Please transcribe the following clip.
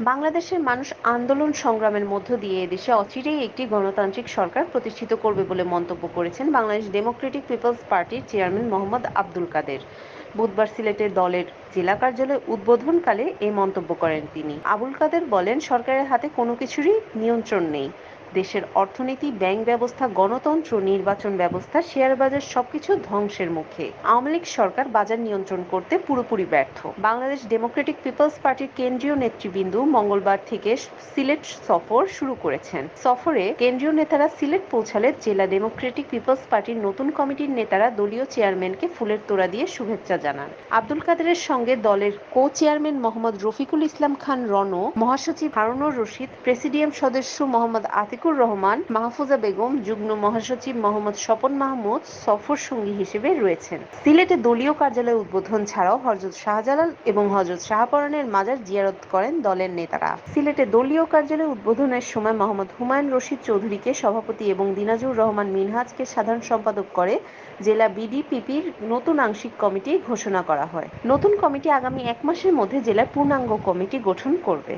বাংলাদেশের মানুষ আন্দোলন সংগ্রামের মধ্য দিয়ে এদেশে অচিরেই একটি গণতান্ত্রিক সরকার প্রতিষ্ঠিত করবে বলে মন্তব্য করেছেন বাংলাদেশ ডেমোক্রেটিক পিপলস পার্টির চেয়ারম্যান মোহাম্মদ আব্দুল কাদের। বুধবার সিলেটের দলের জেলা কার্যালয়ে উদ্বোধনকালে এই মন্তব্য করেন তিনি। আবুল কাদের বলেন, সরকারের হাতে কোনো কিছুরই নিয়ন্ত্রণ নেই। দেশের অর্থনীতি, ব্যাংক ব্যবস্থা, গণতন্ত্র, নির্বাচন ব্যবস্থা, শেয়ার বাজার সবকিছু ধ্বংসের মুখে। আওয়ামী লীগ সরকার বাজার নিয়ন্ত্রণ করতে পুরোপুরি ব্যর্থ। বাংলাদেশ ডেমোক্রেটিক পিপলস পার্টির কেন্দ্রীয় নেতৃবৃন্দ মঙ্গলবার থেকে সিলেট সফর শুরু করেছেন। সফরে কেন্দ্রীয় নেতারা সিলেট পৌঁছালে জেলা ডেমোক্রেটিক পিপলস পার্টির নতুন কমিটির নেতারা দলীয় চেয়ারম্যানকে ফুলের তোড়া দিয়ে শুভেচ্ছা জানান। আব্দুল কাদেরের সঙ্গে দলের কো চেয়ারম্যান মোহাম্মদ রফিকুল ইসলাম খান রণ মহাসচিব হারুনুর রশিদ, প্রেসিডিয়াম সদস্য মোহাম্মদ আতিকুর রহমান, মাহফুজা বেগম, যুগ্ম মহাসচিব মোহাম্মদ স্বপন মাহমুদ সফর সঙ্গী হিসেবে রয়েছেন। সিলেটে দলীয় কার্যালয় উদ্বোধন ছাড়াও হজরত শাহজালাল এবং হজরত শাহপরানের মাজার জিয়ারত করেন দলের নেতারা। সিলেটে দলীয় কার্যালয় উদ্বোধনের সময় মোহাম্মদ হুমায়ুন রশিদ চৌধুরীকে সভাপতি এবং দিনাজুর রহমান মিনহাজকে সাধারণ সম্পাদক করে জেলা বিডিপিপির নতুন আংশিক কমিটি ঘোষণা করা হয়। নতুন কমিটি আগামী এক মাসের মধ্যে জেলার পূর্ণাঙ্গ কমিটি গঠন করবে।